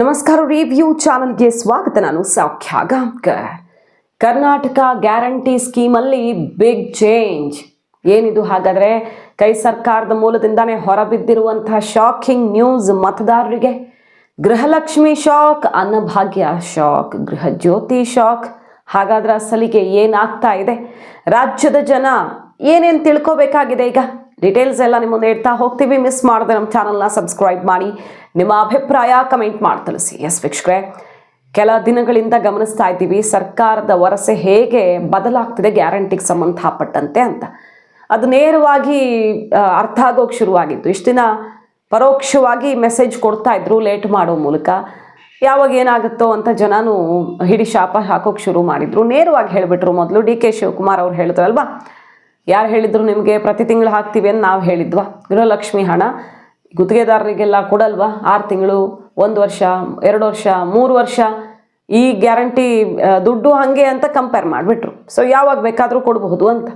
ನಮಸ್ಕಾರ ರಿವ್ಯೂ ಚಾನಲ್ಗೆ ಸ್ವಾಗತ, ನಾನು ಸೌಖ್ಯ ಗಾಂಕರ್ ಕರ್ನಾಟಕ ಗ್ಯಾರಂಟಿ ಸ್ಕೀಮಲ್ಲಿ ಬಿಗ್ ಚೇಂಜ್ ಏನಿದು ಹಾಗಾದ್ರೆ, ಕೈ ಸರ್ಕಾರದ ಮೂಲದಿಂದಾನೇ ಹೊರಬಿದ್ದಿರುವಂತಹ ಶಾಕಿಂಗ್ ನ್ಯೂಸ್ ಮತದಾರರಿಗೆ. ಗೃಹಲಕ್ಷ್ಮಿ ಶಾಕ್ ಅನ್ನಭಾಗ್ಯ ಶಾಕ್ ಗೃಹ ಜ್ಯೋತಿ ಶಾಕ್ ಹಾಗಾದ್ರೆ ಅಸಲಿಗೆ ಏನಾಗ್ತಾ ಇದೆ? ರಾಜ್ಯದ ಜನ ಏನೇನು ತಿಳ್ಕೋಬೇಕಾಗಿದೆ ಈಗ? ಡೀಟೇಲ್ಸ್ ಎಲ್ಲ ನಿಮ್ಮ ಮುಂದೆ ಇಡ್ತಾ ಹೋಗ್ತೀವಿ. ಮಿಸ್ ಮಾಡದೆ ನಮ್ಮ ಚಾನಲ್ನ ಸಬ್ಸ್ಕ್ರೈಬ್ ಮಾಡಿ. ನಿಮ್ಮ ಅಭಿಪ್ರಾಯ ಕಮೆಂಟ್ ಮಾಡಿ ತಿಳಿಸಿ. ಎಸ್ ವೀಕ್ಷಕರೇ, ಕೆಲ ದಿನಗಳಿಂದ ಗಮನಿಸ್ತಾ ಇದ್ದೀವಿ. ಸರ್ಕಾರದ ವರಸೆ ಹೇಗೆ ಬದಲಾಗ್ತಿದೆ, ಗ್ಯಾರಂಟಿಗೆ ಸಂಬಂಧಪಟ್ಟಂತೆ ಅಂತ. ಅದು ನೇರವಾಗಿ ಅರ್ಥ ಆಗೋಕೆ ಶುರುವಾಗಿತ್ತು. ಇಷ್ಟು ದಿನ ಪರೋಕ್ಷವಾಗಿ ಮೆಸೇಜ್ ಕೊಡ್ತಾ ಇದ್ರು ಲೇಟ್ ಮಾಡೋ ಮೂಲಕ. ಯಾವಾಗ ಏನಾಗುತ್ತೋ ಅಂತ ಜನನೂ ಹಿಡಿ ಶಾಪ ಹಾಕೋಕೆ ಶುರು ಮಾಡಿದ್ರು. ನೇರವಾಗಿ ಹೇಳಿಬಿಟ್ರು ಮೊದಲು ಡಿ ಕೆ ಶಿವಕುಮಾರ್ ಅವ್ರು ಹೇಳಿದ್ರಲ್ವಾ? ಯಾರು ಹೇಳಿದ್ರು ನಿಮಗೆ ಪ್ರತಿ ತಿಂಗಳು ಹಾಕ್ತೀವಿ ಅಂತ ನಾವು ಹೇಳಿದ್ವಾ? ಗೃಹಲಕ್ಷ್ಮಿ ಹಣ ಗುತ್ತಿಗೆದಾರರಿಗೆಲ್ಲ ಕೊಡಲ್ವಾ? ಆರು ತಿಂಗಳು, ಒಂದು ವರ್ಷ, ಎರಡು ವರ್ಷ, ಮೂರು ವರ್ಷ? ಈ ಗ್ಯಾರಂಟಿ ದುಡ್ಡು ಹಾಗೆ ಅಂತ ಕಂಪೇರ್ ಮಾಡಿಬಿಟ್ರು. ಸೊ ಯಾವಾಗ ಬೇಕಾದರೂ ಕೊಡಬಹುದು ಅಂತ.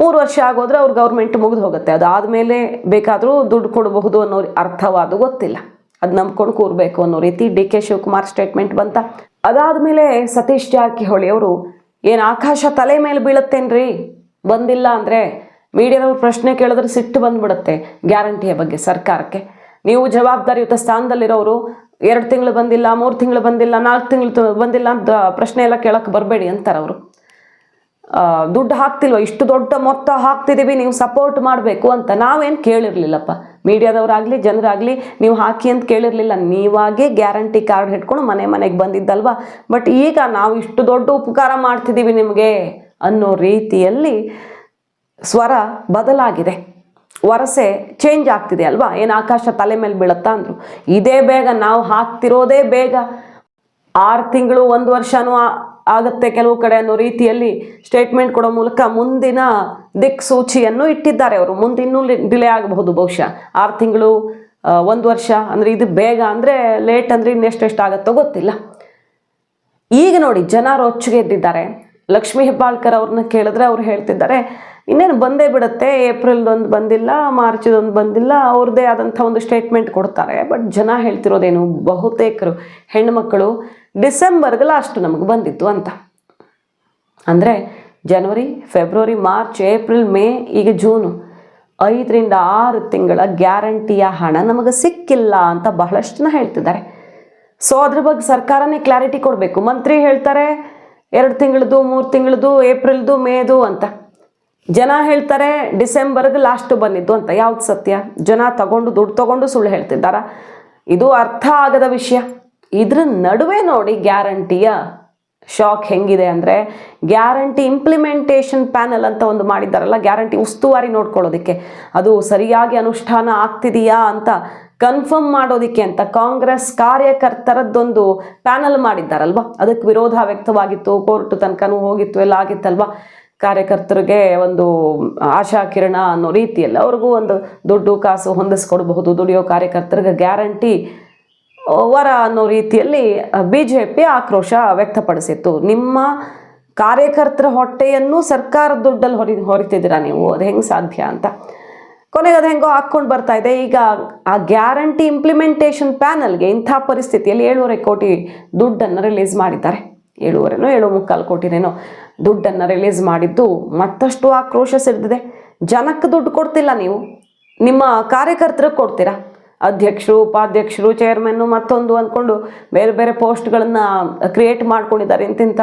ಮೂರು ವರ್ಷ ಆಗೋದ್ರೆ ಅವ್ರು ಗೌರ್ಮೆಂಟ್ ಮುಗಿದು ಹೋಗುತ್ತೆ. ಅದಾದಮೇಲೆ ಬೇಕಾದರೂ ದುಡ್ಡು ಕೊಡಬಹುದು ಅನ್ನೋ ಅರ್ಥವಾದು ಗೊತ್ತಿಲ್ಲ. ಅದು ನಂಬ್ಕೊಂಡು ಕೂರಬೇಕು ಅನ್ನೋ ರೀತಿ ಡಿ ಕೆ ಶಿವಕುಮಾರ್ ಸ್ಟೇಟ್ಮೆಂಟ್ ಬಂತ. ಅದಾದಮೇಲೆ ಸತೀಶ್ ಜಾರಕಿಹೊಳಿ ಅವರು, ಏನು ಆಕಾಶ ತಲೆ ಮೇಲೆ ಬೀಳುತ್ತೇನ್ರಿ? ಬಂದಿಲ್ಲ ಅಂದರೆ ಮೀಡಿಯಾದವ್ರು ಪ್ರಶ್ನೆ ಕೇಳಿದ್ರೆ ಸಿಟ್ಟು ಬಂದ್ಬಿಡುತ್ತೆ ಗ್ಯಾರಂಟಿಯ ಬಗ್ಗೆ ಸರ್ಕಾರಕ್ಕೆ. ನೀವು ಜವಾಬ್ದಾರಿಯುತ ಸ್ಥಾನದಲ್ಲಿರೋರು ಎರಡು ತಿಂಗಳು ಬಂದಿಲ್ಲ, ಮೂರು ತಿಂಗಳು ಬಂದಿಲ್ಲ, ನಾಲ್ಕು ತಿಂಗಳು ಬಂದಿಲ್ಲ ಅಂತ ಪ್ರಶ್ನೆ ಎಲ್ಲ ಕೇಳೋಕ್ಕೆ ಬರಬೇಡಿ ಅಂತಾರೆ ಅವರು. ದುಡ್ಡು ಹಾಕ್ತಿಲ್ವ? ಇಷ್ಟು ದೊಡ್ಡ ಮೊತ್ತ ಹಾಕ್ತಿದ್ದೀವಿ ನೀವು ಸಪೋರ್ಟ್ ಮಾಡಬೇಕು ಅಂತ ನಾವೇನು ಕೇಳಿರಲಿಲ್ಲಪ್ಪ. ಮೀಡಿಯಾದವರಾಗಲಿ, ಜನರಾಗಲಿ ನೀವು ಹಾಕಿ ಅಂತ ಕೇಳಿರಲಿಲ್ಲ, ನೀವಾಗೇ ಗ್ಯಾರಂಟಿ ಕಾರ್ಡ್ ಹಿಡ್ಕೊಂಡು ಮನೆ ಮನೆಗೆ ಬಂದಿದ್ದಲ್ವ? ಬಟ್ ಈಗ ನಾವು ಇಷ್ಟು ದೊಡ್ಡ ಉಪಕಾರ ಮಾಡ್ತಿದ್ದೀವಿ ನಿಮಗೆ. ಅನ್ನೋ ರೀತಿಯಲ್ಲಿ ಸ್ವರ ಬದಲಾಗಿದೆ. ವರಸೆ ಚೇಂಜ್ ಆಗ್ತಿದೆ ಅಲ್ವಾ? ಏನು ಆಕಾಶ ತಲೆ ಮೇಲೆ ಬೀಳುತ್ತಾ ಅಂದರು. ಇದೇ ಬೇಗ ನಾವು ಹಾಕ್ತಿರೋದೇ ಬೇಗ. ಆರು ತಿಂಗಳು ಒಂದು ವರ್ಷನೂ ಆಗುತ್ತೆ ಕೆಲವು ಕಡೆ ಅನ್ನೋ ರೀತಿಯಲ್ಲಿ ಸ್ಟೇಟ್ಮೆಂಟ್ ಕೊಡೋ ಮೂಲಕ ಮುಂದಿನ ದಿಕ್ಸೂಚಿಯನ್ನು ಇಟ್ಟಿದ್ದಾರೆ ಅವರು. ಮುಂದೆ ಇನ್ನೂ ಡಿಲೇ ಆಗಬಹುದು ಬಹುಶಃ. ಆರು ತಿಂಗಳು ಒಂದು ವರ್ಷ ಅಂದರೆ ಇದು ಬೇಗ ಅಂದರೆ ಲೇಟ್ ಅಂದರೆ ಇನ್ನೆಷ್ಟೆಷ್ಟು ಆಗುತ್ತೋ ಗೊತ್ತಿಲ್ಲ. ಈಗ ನೋಡಿ, ಜನರು ರೊಚ್ಚಿಗೆ ಎದ್ದಿದ್ದಾರೆ. ಲಕ್ಷ್ಮೀ ಹೆಬ್ಬಾಳ್ಕರ್ ಅವ್ರನ್ನ ಕೇಳಿದ್ರೆ ಅವ್ರು ಹೇಳ್ತಿದ್ದಾರೆ, ಇನ್ನೇನು ಬಂದೇ ಬಿಡುತ್ತೆ, ಏಪ್ರಿಲ್ದೊಂದು ಬಂದಿಲ್ಲ, ಮಾರ್ಚ್ದೊಂದು ಬಂದಿಲ್ಲ ಅವ್ರದ್ದೇ ಆದಂಥ ಒಂದು ಸ್ಟೇಟ್ಮೆಂಟ್ ಕೊಡ್ತಾರೆ. ಬಟ್ ಜನ ಹೇಳ್ತಿರೋದೇನು ಬಹುತೇಕರು ಹೆಣ್ಮಕ್ಳು, ಡಿಸೆಂಬರ್ಗೆ ಲಾಸ್ಟ್ ನಮಗೆ ಬಂದಿತ್ತು ಅಂತ. ಅಂದರೆ ಜನವರಿ, ಫೆಬ್ರವರಿ, ಮಾರ್ಚ್, ಏಪ್ರಿಲ್, ಮೇ, ಈಗ ಜೂನು, ಐದರಿಂದ ಆರು ತಿಂಗಳ ಗ್ಯಾರಂಟಿಯ ಹಣ ನಮಗೆ ಸಿಕ್ಕಿಲ್ಲ ಅಂತ ಬಹಳಷ್ಟು ಹೇಳ್ತಿದ್ದಾರೆ. ಸೊ ಅದ್ರ ಬಗ್ಗೆ ಸರ್ಕಾರನೇ ಕ್ಲಾರಿಟಿ ಕೊಡಬೇಕು. ಮಂತ್ರಿ ಹೇಳ್ತಾರೆ ಎರಡು ತಿಂಗಳದು, ಮೂರು ತಿಂಗಳದು, ಏಪ್ರಿಲ್ದು, ಮೇದು ಅಂತ. ಜನ ಹೇಳ್ತಾರೆ, ಡಿಸೆಂಬರ್ಗೆ ಲಾಸ್ಟ್ ಬಂದಿದ್ದು ಅಂತ. ಯಾವ್ದು ಸತ್ಯ? ಜನ ತಗೊಂಡು, ದುಡ್ಡು ತಗೊಂಡು ಸುಳ್ಳು ಹೇಳ್ತಿದ್ದಾರ. ಇದು ಅರ್ಥ ಆಗದ ವಿಷಯ. ಇದ್ರ ನಡುವೆ ನೋಡಿ ಗ್ಯಾರಂಟಿಯ ಶಾಕ್ ಹೆಂಗಿದೆ ಅಂದರೆ, ಗ್ಯಾರಂಟಿ ಇಂಪ್ಲಿಮೆಂಟೇಷನ್ ಪ್ಯಾನಲ್ ಅಂತ ಒಂದು ಮಾಡಿದ್ದಾರಲ್ಲ, ಗ್ಯಾರಂಟಿ ಉಸ್ತುವಾರಿ ನೋಡ್ಕೊಳ್ಳೋದಕ್ಕೆ. ಅದು ಸರಿಯಾಗಿ ಅನುಷ್ಠಾನ ಆಗ್ತಿದೆಯಾ ಅಂತ ಕನ್ಫರ್ಮ್ ಮಾಡೋದಿಕ್ಕೆ ಅಂತ ಕಾಂಗ್ರೆಸ್ ಕಾರ್ಯಕರ್ತರದ್ದೊಂದು ಪ್ಯಾನಲ್ ಮಾಡಿದ್ದಾರಲ್ವಾ? ಅದಕ್ಕೆ ವಿರೋಧ ವ್ಯಕ್ತವಾಗಿತ್ತು, ಕೋರ್ಟ್ ತನಕನೂ ಹೋಗಿತ್ತು, ಎಲ್ಲ ಆಗಿತ್ತಲ್ವಾ? ಕಾರ್ಯಕರ್ತರಿಗೆ ಒಂದು ಆಶಾ ಕಿರಣ ಅನ್ನೋ ರೀತಿಯಲ್ಲಿ ಅವ್ರಿಗೂ ಒಂದು ದುಡ್ಡು ಕಾಸು ಹೊಂದಿಸ್ಕೊಡ್ಬಹುದು. ದುಡಿಯೋ ಕಾರ್ಯಕರ್ತರಿಗೆ ಗ್ಯಾರಂಟಿ ವರ ಅನ್ನೋ ರೀತಿಯಲ್ಲಿ ಬಿ ಜೆ ಪಿ ಆಕ್ರೋಶ ವ್ಯಕ್ತಪಡಿಸಿತ್ತು. ನಿಮ್ಮ ಕಾರ್ಯಕರ್ತರ ಹೊಟ್ಟೆಯನ್ನು ಸರ್ಕಾರದ ದುಡ್ಡಲ್ಲಿ ಹೊರಿ, ಹೊರಿತಿದ್ದೀರಾ ನೀವು? ಅದು ಹೆಂಗೆ ಸಾಧ್ಯ ಅಂತ. ಕೊನೆಗೆ ಅದು ಹೆಂಗೋ ಹಾಕ್ಕೊಂಡು ಬರ್ತಾ ಇದೆ. ಈಗ ಆ ಗ್ಯಾರಂಟಿ ಇಂಪ್ಲಿಮೆಂಟೇಷನ್ ಪ್ಯಾನಲ್ಗೆ ಇಂಥ ಪರಿಸ್ಥಿತಿಯಲ್ಲಿ ಏಳುವರೆ ಕೋಟಿ ದುಡ್ಡನ್ನು ರಿಲೀಸ್ ಮಾಡಿದ್ದಾರೆ. ಏಳುವರೆನೋ ಏಳು ಮುಕ್ಕಾಲು ಕೋಟಿನೇನೋ ದುಡ್ಡನ್ನು ರಿಲೀಸ್ ಮಾಡಿದ್ದು ಮತ್ತಷ್ಟು ಆಕ್ರೋಶ ಸಿಡಿದಿದೆ ಜನಕ್ಕೆ ದುಡ್ಡು ಕೊಡ್ತಿಲ್ಲ ನೀವು. ನಿಮ್ಮ ಕಾರ್ಯಕರ್ತರಿಗೆ ಕೊಡ್ತೀರಾ? ಅಧ್ಯಕ್ಷರು, ಉಪಾಧ್ಯಕ್ಷರು ಚೇರ್ಮನ್ನು ಮತ್ತೊಂದು ಅಂದ್ಕೊಂಡು ಬೇರೆ ಬೇರೆ ಪೋಸ್ಟ್ಗಳನ್ನು ಕ್ರಿಯೇಟ್ ಮಾಡ್ಕೊಂಡಿದ್ದಾರೆ. ಇಂತಿಂಥ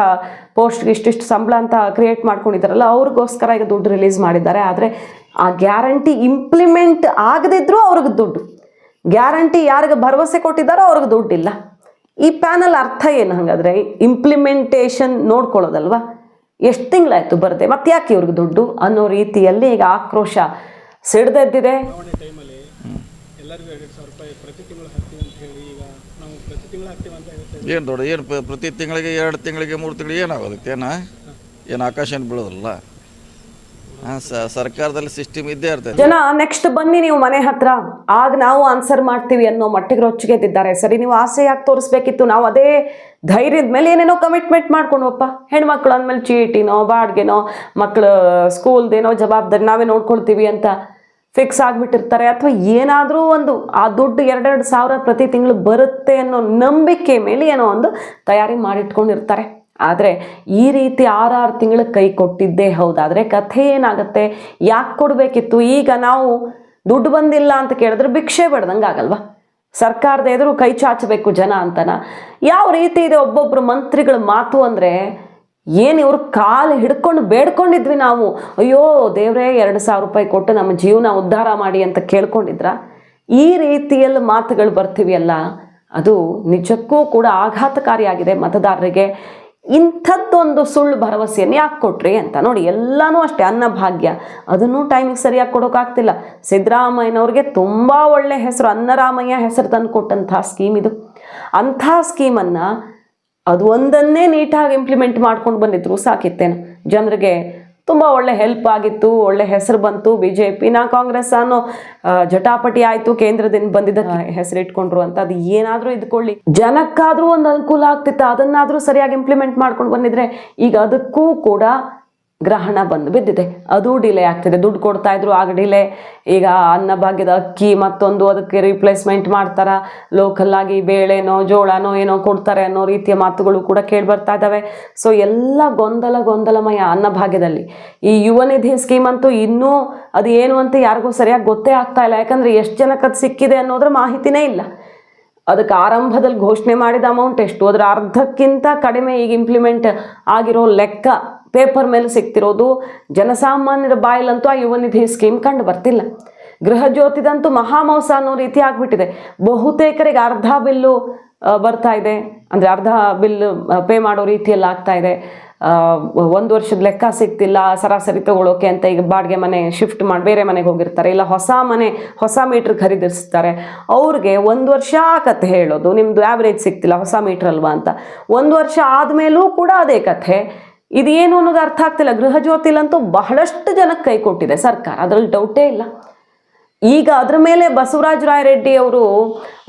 ಪೋಸ್ಟ್ಗೆ ಇಷ್ಟಿಷ್ಟು ಸಂಬಳ ಅಂತ ಕ್ರಿಯೇಟ್ ಮಾಡ್ಕೊಂಡಿದ್ದಾರಲ್ಲ, ಅವ್ರಿಗೋಸ್ಕರ ಈಗ ದುಡ್ಡು ರಿಲೀಸ್ ಮಾಡಿದ್ದಾರೆ. ಆದರೆ ಆ ಗ್ಯಾರಂಟಿ ಇಂಪ್ಲಿಮೆಂಟ್ ಆಗದಿದ್ರೂ ಅವ್ರಿಗೆ ದುಡ್ಡು. ಗ್ಯಾರಂಟಿ ಯಾರಿಗೆ ಭರವಸೆ ಕೊಟ್ಟಿದ್ದಾರೋ ಅವ್ರಿಗೆ ದುಡ್ಡಿಲ್ಲ. ಈ ಪ್ಯಾನಲ್ ಅರ್ಥ ಏನು ಹಾಗಾದ್ರೆ? ಇಂಪ್ಲಿಮೆಂಟೇಷನ್ ನೋಡ್ಕೊಳ್ಳೋದಲ್ವಾ? ಎಷ್ಟು ತಿಂಗಳಾಯ್ತು ಬರದೆ? ಮತ್ತೆ ಯಾಕೆ ಇವ್ರಿಗೆ ದುಡ್ಡು ಅನ್ನೋ ರೀತಿಯಲ್ಲಿ ಈಗ ಆಕ್ರೋಶ ಸಿಡ್ದೆದ್ದಿದೆ. ಎಲ್ಲರಿಗೂ ಎರಡು ಸಾವಿರ ರೂಪಾಯಿ ಪ್ರತಿ ತಿಂಗಳು ಹಾಕ್ತೀವಿ ಅಂತ ಹೇಳಿ ಈಗ ನಾವು ಪ್ರತಿ ತಿಂಗಳು ಹಾಕ್ತೀವಿ ಅಂತ ಹೇಳ್ತೇವೆ. ಏನು ದೊಡ್ಡ ಏನು ಪ್ರತಿ ತಿಂಗಳಿಗೆ ಎರಡು ತಿಂಗಳಿಗೆ ಮೂರು ತಿಂಗಳಿಗೆ ಏನಾಗೋದಕ್ಕೆ? ಏನ? ಏನು ಆಕಾಶ ಏನು ಬೀಳೋದಿಲ್ಲ? ಹಾಂ ಸರ್ಕಾರದಲ್ಲಿ ಸಿಸ್ಟಮ್ ಇದ್ದೇ ಇರ್ತದೆ. ಜನ ನೆಕ್ಸ್ಟ್ ಬನ್ನಿ ನೀವು ಮನೆ ಹತ್ರ. ಆಗ ನಾವು ಆನ್ಸರ್ ಮಾಡ್ತೀವಿ ಅನ್ನೋ ಮಟ್ಟಿಗೆ ರೊಚ್ಚಿಗೆದ್ದಿದ್ದಾರೆ. ಸರಿ ನೀವು ಆಸೆ ಯಾಕೆ ತೋರಿಸ್ಬೇಕಿತ್ತು? ನಾವು ಅದೇ ಧೈರ್ಯದ ಮೇಲೆ ಏನೇನೋ ಕಮಿಟ್ಮೆಂಟ್ ಮಾಡ್ಕೊಂಡ್ವಪ್ಪ. ಹೆಣ್ಮಕ್ಳು ಅಂದಮೇಲೆ ಚೀಟಿನೋ ಬಾಡ್ಗೆನೋ ಮಕ್ಕಳು ಸ್ಕೂಲ್ದೇನೋ ಜವಾಬ್ದಾರಿ ನಾವೇ ನೋಡ್ಕೊಳ್ತೀವಿ ಅಂತ ಫಿಕ್ಸ್ ಆಗಿಬಿಟ್ಟಿರ್ತಾರೆ ಅಥವಾ ಏನಾದರೂ ಒಂದು ಆ ದುಡ್ಡು ಎರಡೆರಡು ಸಾವಿರ ಪ್ರತಿ ತಿಂಗಳು ಬರುತ್ತೆ ಅನ್ನೋ ನಂಬಿಕೆ ಮೇಲೆ ಏನೋ ಒಂದು ತಯಾರಿ ಮಾಡಿಟ್ಕೊಂಡಿರ್ತಾರೆ. ಆದರೆ ಈ ರೀತಿ ಆರಾರು ತಿಂಗಳು ಕೈ ಕೊಟ್ಟಿದ್ದೇ ಹೌದಾದರೆ ಕಥೆ ಏನಾಗುತ್ತೆ? ಯಾಕೆ ಕೊಡಬೇಕಿತ್ತು? ಈಗ ನಾವು ದುಡ್ಡು ಬಂದಿಲ್ಲ ಅಂತ ಕೇಳಿದ್ರೆ ಭಿಕ್ಷೆ ಬಿಡ್ದಂಗೆ ಆಗಲ್ವಾ? ಸರ್ಕಾರದ ಎದುರು ಕೈ ಚಾಚಬೇಕು ಜನ ಅಂತನ. ಯಾವ ರೀತಿ ಇದೆ ಒಬ್ಬೊಬ್ಬರು ಮಂತ್ರಿಗಳ ಮಾತು ಅಂದರೆ ಏನು ಇವ್ರ ಕಾಲು ಹಿಡ್ಕೊಂಡು ಬೇಡ್ಕೊಂಡಿದ್ವಿ ನಾವು? ಅಯ್ಯೋ, ದೇವರೇ, ಎರಡು ಸಾವಿರ ರೂಪಾಯಿ ಕೊಟ್ಟು ನಮ್ಮ ಜೀವನ ಉದ್ಧಾರ ಮಾಡಿ ಅಂತ ಕೇಳ್ಕೊಂಡಿದ್ರ? ಈ ರೀತಿಯಲ್ಲಿ ಮಾತುಗಳು ಬರ್ತೀವಿಯಲ್ಲ ಅದು ನಿಜಕ್ಕೂ ಕೂಡ ಆಘಾತಕಾರಿಯಾಗಿದೆ ಮತದಾರರಿಗೆ. ಇಂಥದ್ದೊಂದು ಸುಳ್ಳು ಭರವಸೆಯನ್ನು ಯಾಕೆ ಕೊಟ್ರಿ ಅಂತ. ನೋಡಿ, ಎಲ್ಲನೂ ಅಷ್ಟೇ ಅನ್ನಭಾಗ್ಯ ಅದನ್ನು ಟೈಮಿಗೆ ಸರಿಯಾಗಿ ಕೊಡೋಕ್ಕಾಗ್ತಿಲ್ಲ ಸಿದ್ದರಾಮಯ್ಯನವ್ರಿಗೆ ತುಂಬ ಒಳ್ಳೆ ಹೆಸರು, ಅನ್ನರಾಮಯ್ಯ ಹೆಸರು ತಂದು ಕೊಟ್ಟಂತಹ ಸ್ಕೀಮ್ ಇದು. ಅಂಥ ಸ್ಕೀಮನ್ನು ಅದು ಒಂದನ್ನೇ ನೀಟಾಗಿ ಇಂಪ್ಲಿಮೆಂಟ್ ಮಾಡ್ಕೊಂಡು ಬಂದಿದ್ರು ಸಾಕಿತ್ತೇನು. ಜನರಿಗೆ ತುಂಬ ಒಳ್ಳೆ ಹೆಲ್ಪ್ ಆಗಿತ್ತು ಒಳ್ಳೆ ಹೆಸರು ಬಂತು. ಬಿ ಜೆ ಪಿನ ಕಾಂಗ್ರೆಸ್ ಅನ್ನೋ ಜಟಾಪಟಿ ಆಯಿತು ಕೇಂದ್ರದಿಂದ ಬಂದಿದ್ದ ಹೆಸರು ಇಟ್ಕೊಂಡ್ರು ಅಂತ. ಅದು ಏನಾದರೂ ಇದ್ಕೊಳ್ಳಿ. ಜನಕ್ಕಾದರೂ ಒಂದು ಅನುಕೂಲ ಆಗ್ತಿತ್ತು. ಅದನ್ನಾದರೂ ಸರಿಯಾಗಿ ಇಂಪ್ಲಿಮೆಂಟ್ ಮಾಡ್ಕೊಂಡು ಬಂದಿದ್ರೆ ಈಗ ಅದಕ್ಕೂ ಕೂಡ ಗ್ರಹಣ ಬಂದು ಬಿದ್ದಿದೆ. ಅದು ಡಿಲೇ ಆಗ್ತಿದೆ. ದುಡ್ಡು ಕೊಡ್ತಾ ಇದ್ರು ಆಗ ಡಿಲೇ ಈಗ ಅನ್ನಭಾಗ್ಯದ ಅಕ್ಕಿ ಮತ್ತೊಂದು ಅದಕ್ಕೆ ರಿಪ್ಲೇಸ್ಮೆಂಟ್ ಮಾಡ್ತಾರ? ಲೋಕಲ್ ಆಗಿ ಬೇಳೆನೋ, ಜೋಳನೋ ಏನೋ ಕೊಡ್ತಾರೆ ಅನ್ನೋ ರೀತಿಯ ಮಾತುಗಳು ಕೂಡ ಕೇಳಿ ಬರ್ತಾ ಇದ್ದಾವೆ. ಸೊ ಎಲ್ಲ ಗೊಂದಲ, ಗೊಂದಲಮಯ ಅನ್ನಭಾಗ್ಯದಲ್ಲಿ ಈ ಯುವ ನಿಧಿ ಸ್ಕೀಮ್ ಅಂತೂ ಇನ್ನೂ ಅದು ಏನು ಅಂತ ಯಾರಿಗೂ ಸರಿಯಾಗಿ ಗೊತ್ತೇ ಆಗ್ತಾ ಇಲ್ಲ. ಯಾಕಂದ್ರೆ ಎಷ್ಟು ಜನಕ್ಕೆ ಅದು ಸಿಕ್ಕಿದೆ ಅನ್ನೋದ್ರ ಮಾಹಿತಿನೇ ಇಲ್ಲ. ಅದಕ್ಕೆ ಆರಂಭದಲ್ಲಿ ಘೋಷಣೆ ಮಾಡಿದ ಅಮೌಂಟ್ ಎಷ್ಟು? ಅದರ ಅರ್ಧಕ್ಕಿಂತ ಕಡಿಮೆ ಈಗ ಇಂಪ್ಲಿಮೆಂಟ್ ಆಗಿರೋ ಲೆಕ್ಕ ಪೇಪರ್ ಮೇಲೆ ಸಿಗ್ತಿರೋದು. ಜನಸಾಮಾನ್ಯರ ಬಾಯಲ್ಲಂತೂ ಆ ಯುವ ನಿಧಿ ಸ್ಕೀಮ್ ಕಂಡು ಬರ್ತಿಲ್ಲ. ಗೃಹ ಜ್ಯೋತಿದಂತೂ ಮಹಾಮೋಸ ಅನ್ನೋ ರೀತಿ ಆಗಿಬಿಟ್ಟಿದೆ. ಬಹುತೇಕರಿಗೆ ಅರ್ಧ ಬಿಲ್ಲು ಬರ್ತಾ ಇದೆ. ಅಂದರೆ ಅರ್ಧ ಬಿಲ್ ಪೇ ಮಾಡೋ ರೀತಿಯಲ್ಲಿ ಆಗ್ತಾ ಇದೆ. ಒಂದು ವರ್ಷದ ಲೆಕ್ಕ ಸಿಗ್ತಿಲ್ಲ, ಸರಾಸರಿ ತಗೊಳ್ಳೋಕೆ ಅಂತ ಈಗ ಬಾಡಿಗೆ ಮನೆ ಶಿಫ್ಟ್ ಮಾಡಿ ಬೇರೆ ಮನೆಗೆ ಹೋಗಿರ್ತಾರೆ. ಇಲ್ಲ ಹೊಸ ಮನೆ, ಹೊಸ ಮೀಟ್ರ್ ಖರೀದಿಸ್ತಾರೆ. ಅವ್ರಿಗೆ ಒಂದು ವರ್ಷ ಕಥೆ ಹೇಳೋದು ನಿಮ್ಮದು ಆ್ಯಾವ್ರೇಜ್ ಸಿಗ್ತಿಲ್ಲ, ಹೊಸ ಮೀಟ್ರ್ ಅಲ್ವಾ ಅಂತ. ಒಂದು ವರ್ಷ ಆದಮೇಲೂ ಕೂಡ ಅದೇ ಕಥೆ. ಇದೇನು ಅನ್ನೋದು ಅರ್ಥ ಆಗ್ತಿಲ್ಲ. ಗೃಹ ಜ್ಯೋತಿಲಂತೂ ಬಹಳಷ್ಟು ಜನಕ್ಕೆ ಕೈ ಕೊಟ್ಟಿದೆ ಸರ್ಕಾರ. ಅದರಲ್ಲಿ ಡೌಟೇ ಇಲ್ಲ. ಈಗ ಅದರ ಮೇಲೆ ಬಸವರಾಜ ರಾಯರೆಡ್ಡಿ ಅವರು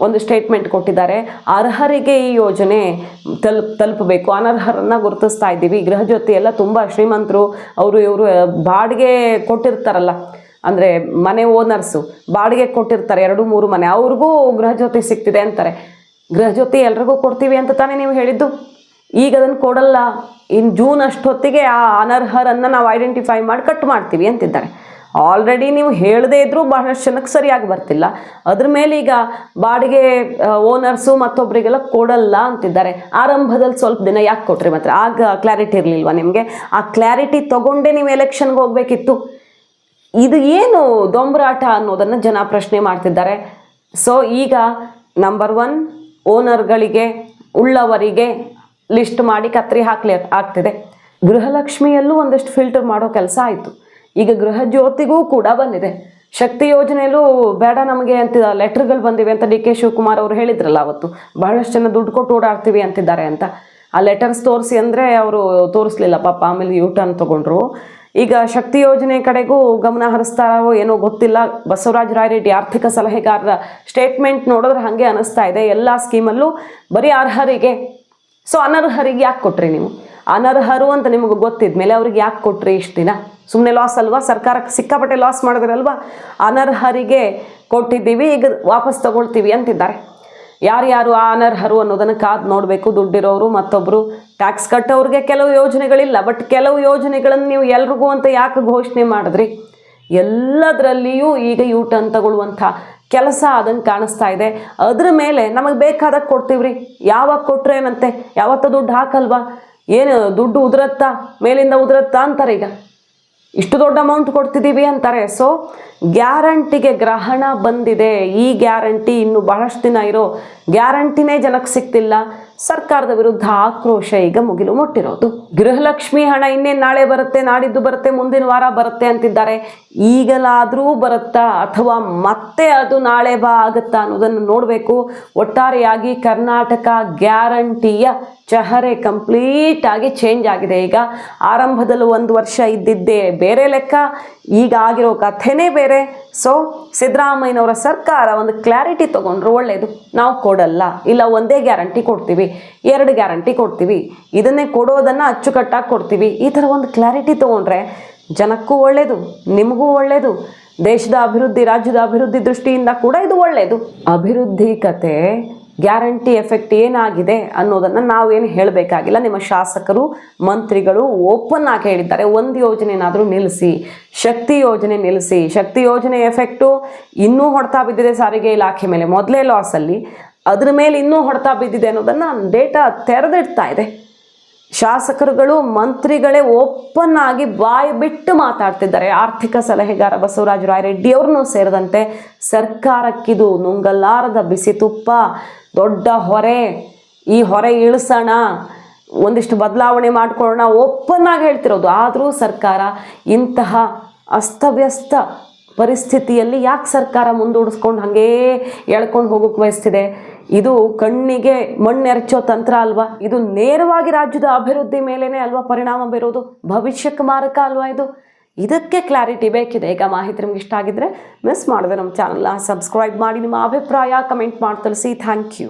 ಒಂದು ಸ್ಟೇಟ್ಮೆಂಟ್ ಕೊಟ್ಟಿದ್ದಾರೆ. ಅರ್ಹರಿಗೆ ಈ ಯೋಜನೆ ತಲುಪ್, ತಲುಪಬೇಕು. ಅನರ್ಹರನ್ನ ಗುರುತಿಸ್ತಾ ಇದ್ದೀವಿ. ಗೃಹಜ್ಯೋತಿ ಎಲ್ಲ ತುಂಬ ಶ್ರೀಮಂತರು, ಅವರು ಇವರು ಬಾಡಿಗೆ ಕೊಟ್ಟಿರ್ತಾರಲ್ಲ. ಅಂದರೆ ಮನೆ ಓನರ್ಸು ಬಾಡಿಗೆ ಕೊಟ್ಟಿರ್ತಾರೆ. ಎರಡು, ಮೂರು ಮನೆ. ಅವ್ರಿಗೂ ಗೃಹಜ್ಯೋತಿ ಸಿಗ್ತಿದೆ ಅಂತಾರೆ. ಗೃಹಜ್ಯೋತಿ ಎಲ್ರಿಗೂ ಕೊಡ್ತೀವಿ ಅಂತ ತಾನೇ ನೀವು ಹೇಳಿದ್ದು. ಈಗ ಅದನ್ನು ಕೊಡಲ್ಲ. ಇನ್ನು ಜೂನ್ ಅಷ್ಟೊತ್ತಿಗೆ ಆ ಅನರ್ಹರನ್ನು ನಾವು ಐಡೆಂಟಿಫೈ ಮಾಡಿ ಕಟ್ ಮಾಡ್ತೀವಿ ಅಂತಿದ್ದಾರೆ. ಆಲ್ರೆಡಿ ನೀವು ಹೇಳದೇ ಇದ್ರೂ ಬಹಳಷ್ಟು ಜನಕ್ಕೆ ಸರಿಯಾಗಿ ಬರ್ತಿಲ್ಲ. ಅದ್ರ ಮೇಲೆ ಈಗ ಬಾಡಿಗೆ ಓನರ್ಸು ಮತ್ತೊಬ್ಬರಿಗೆಲ್ಲ ಕೊಡಲ್ಲ ಅಂತಿದ್ದಾರೆ. ಆರಂಭದಲ್ಲಿ ಸ್ವಲ್ಪ ದಿನ ಯಾಕೆ ಕೊಟ್ರಿ ಮಾತ್ರ? ಆಗ ಕ್ಲಾರಿಟಿ ಇರಲಿಲ್ವಾ ನಿಮಗೆ? ಆ ಕ್ಲಾರಿಟಿ ತೊಗೊಂಡೇ ನೀವು ಎಲೆಕ್ಷನ್ಗೆ ಹೋಗಬೇಕಿತ್ತು. ಇದು ಏನು ದೊಂಬರಾಟ ಅನ್ನೋದನ್ನು ಜನ ಪ್ರಶ್ನೆ ಮಾಡ್ತಿದ್ದಾರೆ. ಸೊ ಈಗ ನಂಬರ್ ಒನ್ ಓನರ್ಗಳಿಗೆ ಉಳ್ಳವರಿಗೆ ಲಿಸ್ಟ್ ಮಾಡಿ ಕತ್ರಿ ಹಾಕ್ಲಿ, ಆಗ್ತಿದೆ. ಗೃಹಲಕ್ಷ್ಮಿಯಲ್ಲೂ ಒಂದಷ್ಟು ಫಿಲ್ಟರ್ ಮಾಡೋ ಕೆಲಸ ಆಯಿತು. ಈಗ ಗೃಹ ಜ್ಯೋತಿಗೂ ಕೂಡ ಬಂದಿದೆ. ಶಕ್ತಿ ಯೋಜನೆಯಲ್ಲೂ ಬೇಡ ನಮಗೆ ಅಂತ ಲೆಟರ್ಗಳು ಬಂದಿವೆ ಅಂತ ಡಿ ಕೆ ಶಿವಕುಮಾರ್ ಅವರು ಹೇಳಿದ್ರಲ್ಲ ಅವತ್ತು. ಬಹಳಷ್ಟು ಜನ ದುಡ್ಡು ಕೊಟ್ಟು ಓಡಾಡ್ತೀವಿ ಅಂತಿದ್ದಾರೆ ಅಂತ. ಆ ಲೆಟರ್ಸ್ ತೋರಿಸಿ ಅಂದರೆ ಅವರು ತೋರಿಸ್ಲಿಲ್ಲ, ಪಾಪ ಆಮೇಲೆ ಯೂ ಟರ್ನ್ ತೊಗೊಂಡ್ರು. ಈಗ ಶಕ್ತಿ ಯೋಜನೆ ಕಡೆಗೂ ಗಮನ ಹರಿಸ್ತಾರೋ ಏನೋ ಗೊತ್ತಿಲ್ಲ. ಬಸವರಾಜ ರಾಯರೆಡ್ಡಿ ಆರ್ಥಿಕ ಸಲಹೆಗಾರರ ಸ್ಟೇಟ್ಮೆಂಟ್ ನೋಡಿದ್ರೆ ಹಾಗೆ ಅನಿಸ್ತಾ ಇದೆ. ಎಲ್ಲ ಸ್ಕೀಮಲ್ಲೂ ಬರೀ ಅರ್ಹರಿಗೆ. ಸೊ ಅನರ್ಹರಿಗೆ ಯಾಕೆ ಕೊಟ್ರಿ ನೀವು? ಅನರ್ಹರು ಅಂತ ನಿಮಗೆ ಗೊತ್ತಿದ್ಮೇಲೆ ಅವ್ರಿಗೆ ಯಾಕೆ ಕೊಟ್ಟರೆ ಇಷ್ಟು ದಿನ? ಸುಮ್ಮನೆ ಲಾಸ್ ಅಲ್ವಾ? ಸರ್ಕಾರಕ್ಕೆ ಸಿಕ್ಕಾಪಟ್ಟೆ ಲಾಸ್ ಮಾಡಿದ್ರಲ್ವಾ ಅನರ್ಹರಿಗೆ ಕೊಟ್ಟಿದ್ದೀವಿ, ಈಗ ವಾಪಸ್ ತಗೊಳ್ತೀವಿ ಅಂತಿದ್ದಾರೆ. ಯಾರ್ಯಾರು ಆ ಅನರ್ಹರು ಅನ್ನೋದನ್ನು ಕಾದು ನೋಡಬೇಕು, ದುಡ್ಡಿರೋರು ಮತ್ತೊಬ್ಬರು ಟ್ಯಾಕ್ಸ್ ಕಟ್ಟೋರಿಗೆ ಕೆಲವು ಯೋಜನೆಗಳಿಲ್ಲ ಬಟ್ ಕೆಲವು ಯೋಜನೆಗಳನ್ನು ನೀವು ಎಲ್ರಿಗೂ ಅಂತ ಯಾಕೆ ಘೋಷಣೆ ಮಾಡಿದ್ರಿ? ಎಲ್ಲದರಲ್ಲಿಯೂ ಈಗ ಯೂ ಟರ್ನ್ ತಗೊಳ್ಳುವಂಥ ಕೆಲಸ ಅದನ್ನು ಕಾಣಿಸ್ತಾ ಇದೆ. ಅದ್ರ ಮೇಲೆ ನಮಗೆ ಬೇಕಾದಾಗ ಕೊಡ್ತೀವ್ರಿ? ಯಾವಾಗ ಕೊಟ್ಟರೆ ಏನಂತೆ ಯಾವತ್ತೂ ದುಡ್ಡು ಹಾಕಲ್ವಾ? ಏನು ದುಡ್ಡು ಉದುರತ್ತಾ, ಮೇಲಿಂದ ಉದುರತ್ತಾ ಅಂತಾರೆ ಈಗ. ಇಷ್ಟು ದೊಡ್ಡ ಅಮೌಂಟ್ ಕೊಡ್ತಿದ್ದೀವಿ ಅಂತಾರೆ. ಸೊ ಗ್ಯಾರಂಟಿಗೆ ಗ್ರಹಣ ಬಂದಿದೆ. ಈ ಗ್ಯಾರಂಟಿ ಇನ್ನು ಬಹಳಷ್ಟು ದಿನ ಇರೋ ಗ್ಯಾರಂಟಿನೇ ಜನಕ್ಕೆ ಸಿಗ್ತಿಲ್ಲ. ಸರ್ಕಾರದ ವಿರುದ್ಧ ಆಕ್ರೋಶ ಈಗ ಮುಗಿಲು ಮುಟ್ಟಿರೋದು. ಗೃಹಲಕ್ಷ್ಮಿ ಹಣ ಇನ್ನೇನು ನಾಳೆ ಬರುತ್ತೆ, ನಾಡಿದ್ದು ಬರುತ್ತೆ, ಮುಂದಿನ ವಾರ ಬರುತ್ತೆ ಅಂತಿದ್ದಾರೆ. ಈಗಲಾದರೂ ಬರುತ್ತಾ ಅಥವಾ ಮತ್ತೆ ಅದು ನಾಳೆ ಬಾ ಆಗುತ್ತಾ ಅನ್ನೋದನ್ನು ನೋಡಬೇಕು. ಒಟ್ಟಾರೆಯಾಗಿ ಕರ್ನಾಟಕ ಗ್ಯಾರಂಟಿಯ ಚಹರೆ ಕಂಪ್ಲೀಟ್ ಆಗಿ ಚೇಂಜ್ ಆಗಿದೆ. ಈಗ ಆರಂಭದಲ್ಲೂ ಒಂದು ವರ್ಷ ಇದ್ದಿದ್ದೇ ಬೇರೆ ಲೆಕ್ಕ, ಈಗ ಆಗಿರೋ ಕಥೆನೇ ಬೇರೆ. ಸೊ ಸಿದ್ದರಾಮಯ್ಯನವರ ಸರ್ಕಾರ ಒಂದು ಕ್ಲಾರಿಟಿ ತೊಗೊಂಡ್ರು ಒಳ್ಳೆಯದು ನಾವು ಕೊಡಲ್ಲ. ಇಲ್ಲ, ಒಂದೇ ಗ್ಯಾರಂಟಿ ಕೊಡ್ತೀವಿ. ಎರಡು ಗ್ಯಾರಂಟಿ ಕೊಡ್ತೀವಿ. ಇದನ್ನೇ ಕೊಡೋದನ್ನು ಅಚ್ಚುಕಟ್ಟಾಗಿ ಕೊಡ್ತೀವಿ. ಈ ಥರ ಒಂದು ಕ್ಲಾರಿಟಿ ತೊಗೊಂಡ್ರೆ ಜನಕ್ಕೂ ಒಳ್ಳೆಯದು, ನಿಮಗೂ ಒಳ್ಳೆಯದು, ದೇಶದ ಅಭಿವೃದ್ಧಿ, ರಾಜ್ಯದ ಅಭಿವೃದ್ಧಿ ದೃಷ್ಟಿಯಿಂದ ಕೂಡ ಇದು ಒಳ್ಳೆಯದು. ಅಭಿವೃದ್ಧಿ ಕತೆ ಗ್ಯಾರಂಟಿ ಎಫೆಕ್ಟ್ ಏನಾಗಿದೆ ಅನ್ನೋದನ್ನು ನಾವೇನು ಹೇಳಬೇಕಾಗಿಲ್ಲ. ನಿಮ್ಮ ಶಾಸಕರು, ಮಂತ್ರಿಗಳು ಓಪನ್ ಆಗಿ ಹೇಳಿದ್ದಾರೆ. ಒಂದು ಯೋಜನೆನಾದರೂ ನಿಲ್ಲಿಸಿ ಶಕ್ತಿ ಯೋಜನೆ ನಿಲ್ಲಿಸಿ ಶಕ್ತಿ ಯೋಜನೆ ಎಫೆಕ್ಟು ಇನ್ನೂ ಹೊಡ್ತಾ ಬಿದ್ದಿದೆ ಸಾರಿಗೆ ಇಲಾಖೆ ಮೇಲೆ. ಮೊದಲೇ ಲಾಸಲ್ಲಿ ಅದ್ರ ಮೇಲೆ ಇನ್ನೂ ಹೊಡ್ತಾ ಬಿದ್ದಿದೆ ಅನ್ನೋದನ್ನು ಡೇಟಾ ತೆರೆದಿಡ್ತಾ ಇದೆ. ಶಾಸಕರುಗಳು, ಮಂತ್ರಿಗಳೇ ಓಪನ್ ಆಗಿ ಬಾಯಿ ಬಿಟ್ಟು ಮಾತಾಡ್ತಿದ್ದಾರೆ. ಆರ್ಥಿಕ ಸಲಹೆಗಾರ ಬಸವರಾಜ ರಾಯರೆಡ್ಡಿ ಅವ್ರನ್ನೂ ಸೇರಿದಂತೆ ಸರ್ಕಾರಕ್ಕಿದು ನುಂಗಲಾರದ ಬಿಸಿ ತುಪ್ಪ, ದೊಡ್ಡ ಹೊರೆ, ಈ ಹೊರೆ ಇಳಿಸೋಣ, ಒಂದಿಷ್ಟು ಬದಲಾವಣೆ ಮಾಡಿಕೊಳ್ಳೋಣ ಓಪನ್ ಆಗಿ ಹೇಳ್ತಿರೋದು. ಆದರೂ ಸರ್ಕಾರ ಇಂತಹ ಅಸ್ತವ್ಯಸ್ತ ಪರಿಸ್ಥಿತಿಯಲ್ಲಿ ಯಾಕೆ ಸರ್ಕಾರ ಮುಂದೂಡಿಸ್ಕೊಂಡು ಹಾಗೇ ಎಳ್ಕೊಂಡು ಹೋಗೋಕ್ಕೆ ಬಯಸ್ತಿದೆ? ಇದು ಕಣ್ಣಿಗೆ ಮಣ್ಣೆರಚೋ ತಂತ್ರ ಅಲ್ವಾ? ಇದು ನೇರವಾಗಿ ರಾಜ್ಯದ ಅಭಿವೃದ್ಧಿ ಮೇಲೇನೆ ಅಲ್ವಾ ಪರಿಣಾಮ ಬೀರೋದು? ಭವಿಷ್ಯಕ್ಕೆ ಮಾರಕ ಅಲ್ವಾ ಇದು? ಇದಕ್ಕೆ ಕ್ಲಾರಿಟಿ ಬೇಕಿದೆ. ಈಗ ಮಾಹಿತಿ ನಿಮ್ಗೆ ಇಷ್ಟ ಆಗಿದ್ರೆ ಮಿಸ್ ಮಾಡಿದೆ ನಮ್ಮ ಚಾನಲ್ನ ಸಬ್ಸ್ಕ್ರೈಬ್ ಮಾಡಿ. ನಿಮ್ಮ ಅಭಿಪ್ರಾಯ ಕಮೆಂಟ್ ಮಾಡಿ. ತಿಳಿಸಿ. Thank you